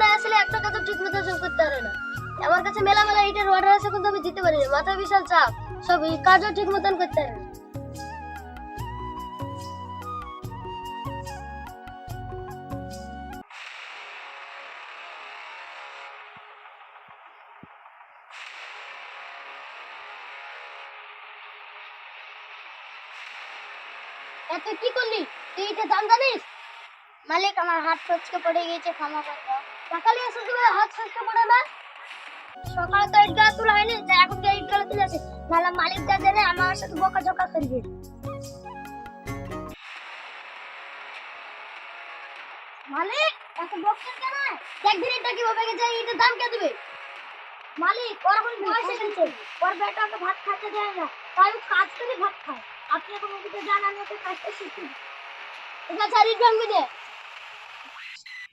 না আসলে একটা ঠিক মতো করতে পারে না। আমার কাছে মেলা মেলা ইটের অর্ডার আছে কিন্তু আমি দিতে পারি না। মাথায় বিশাল চাপ। সব কাজও ঠিক মতন করতে পারে না। কি করলি? তুই এটা দাম জানিস মালিক, আমার হাত ফচকে পড়ে গিয়েছে, ক্ষমা করে দাও। সকালে এসে তুমি, হাত ফচকে পড়ে না সকালে তো ইট গাছ তোলা হয়নি তাই এখন ইট গাছ তুলে আছে? নাহলে মালিক যা জেনে আমার সাথে বকা ঝকা করবে। মালিক, এত বকছেন কেন? একদিন এটা কীভাবে গেছে এটার দাম কে দিবে? মালিক, ওর এখন বয়স এসেছে ওর বেটাকে ভাত খাইতে দেয় না, তাই ও কাজ করে ভাত খায়। আপনি এখন ওকে জান আমি ওকে কাজটা শিখি এটা ইট ভাঙবি দে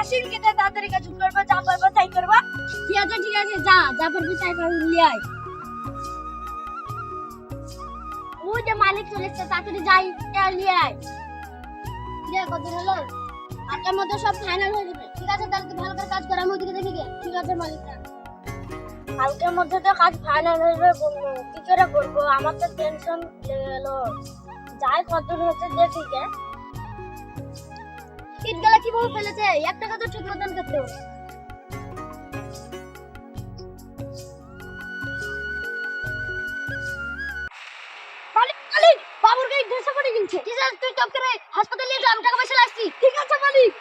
আসেন কেটে তাড়াতাড়ি কাজ করবা, যা করবা, তাই করবা। ঠিক আছে ঠিক আছে, যা যা পারবি তাই পারবি নিয়ে আয়। ওই যে মালিক চলে এসছে, তাড়াতাড়ি যাই নিয়ে আয়। আছে কত হলো আটটার মধ্যে সব ফাইনাল হয়ে যাবে ঠিক আছে, তাহলে ভালো করে কাজ কর আমি ওদিকে দেখি গে। ঠিক আছে মালিক কালকের মধ্যে তো কাজ ফাইনাল হয়ে যাবে বলব কি করে করব? আমার তো টেনশন লেগে গেল। যাই কত হচ্ছে দেখি গে। ইটগুলা কীভাবে ফেলেছে একটা কাজ ঠিক মতন করতে বাবুর গাড়ি দেড়শো কিনছে তুই টপ করে হাসপাতালে নিয়ে যা আমি টাকা পয়সা লাগছি। ঠিক আছে মালিক।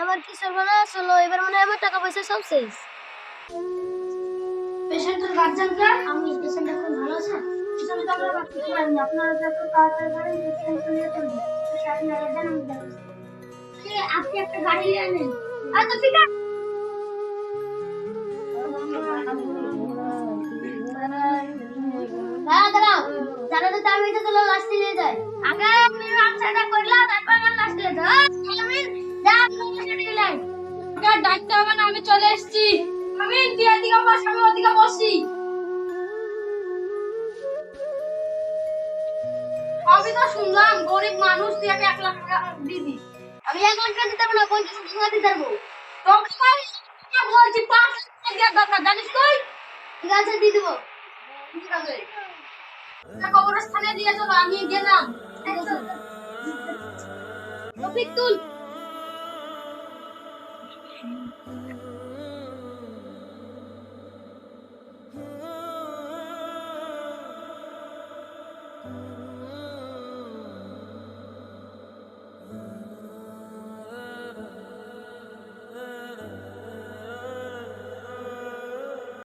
এবার কি সর্বনাশ হলো? এবার মনে হয় আমার টাকা পয়সা সব শেষ। পেশেন্টের গার্জেনকে আমি পেশেন্ট এখন ভালো আছে? পেশেন্ট তো আমরা রাখতে পারিনি আপনারা যত তাড়াতাড়ি পারেন টেনশন নিয়ে চলবে আপনি একটা গাড়ি আচ্ছা ঠিক তো আমি তো তোলো আমি আনসারটা করলাম তারপর আমার লাস্ট নিয়ে যাও আমি আমি চলে এসেছি। আমি তুই এদিকে বস আমি ওদিকে বসি। আমি তো শুনলাম গরিব মানুষ তুই আমি এক লাখ টাকা দিবি। আমি এক লাখ টাকা দিতে পারব না, পঞ্চাশ টাকা দিতে পারব। তোকে বলছি, পাঁচ লাখ টাকা দরকার জানিস তুই? ঠিক আছে, দিয়ে দেবো। কবরস্থানে দিয়ে চলো, আমি গেলাম। রফিক, তুল।